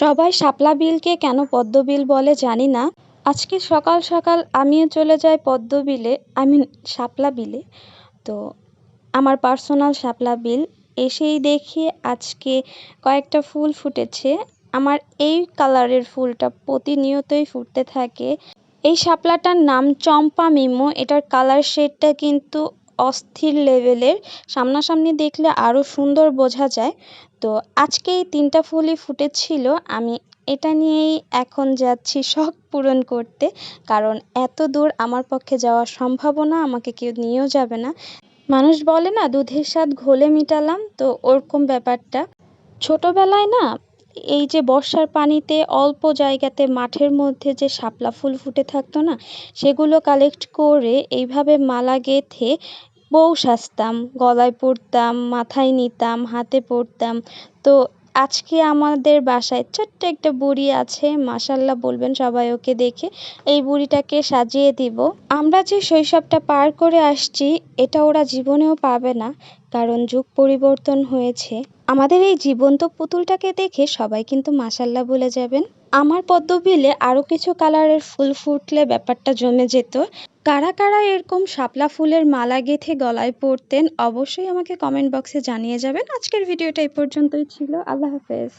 সবাই শাপলা বিলকে কেন পদ্ম বিল বলে জানি না। আজকে সকাল সকাল আমিও চলে যাই পদ্ম বিলে আই মিন শাপলা বিলে। তো আমার পার্সোনাল শাপলা বিল এসেই দেখি আজকে কয়েকটা ফুল ফুটেছে। আমার এই কালারের ফুলটা প্রতিনিয়তই ফুটতে থাকে। এই শাপলাটার নাম চম্পা মিমো, এটার কালার শেডটা কিন্তু অস্থির লেভেলের সামনাসামনি দেখলে আরও সুন্দর বোঝা যায়। তো আজকে এই তিনটা ফুলই ফুটেছিল, আমি এটা নিয়েই এখন যাচ্ছি শখ পূরণ করতে, কারণ এত দূর আমার পক্ষে যাওয়া সম্ভবও না আমাকে কেউ নিয়েও যাবে না। মানুষ বলে না, দুধের স্বাদ ঘোলে মিটালাম, তো ওরকম ব্যাপারটা। ছোটবেলায় না, এই যে বর্ষার পানিতে অল্প জায়গাতে মাঠের মধ্যে যে শাপলা ফুল ফুটে থাকতো না, সেগুলো কালেক্ট করে এইভাবে মালা গেঁথে বউ সাজতাম, গলায় পরতাম, মাথায় নিতাম, হাতে পরতাম। তো আজকে আমাদের বাসায় ছোট্ট একটা বুড়ি আছে মাসাল্লাহ বলবেন সবাই ওকে দেখে। এই বুড়িটাকে সাজিয়ে দিব। আমরা যে শৈশবটা পার করে আসছি, এটা ওরা জীবনেও পাবে না, কারণ যুগ পরিবর্তন হয়েছে। আমাদের এই জীবন্ত পুতুলটাকে দেখে সবাই কিন্তু মাসাল্লাহ বলে যাবেন। আমার পদ্মবিলে আরও কিছু কালারের ফুল ফুটলে ব্যাপারটা জমে যেত। কারা কারা এরকম শাপলা ফুলের মালা গেঁথে গলায় পরতেন অবশ্যই আমাকে কমেন্ট বক্সে জানিয়ে যাবেন। আজকের ভিডিওটা এই পর্যন্তই ছিল। আল্লাহ হাফেজ।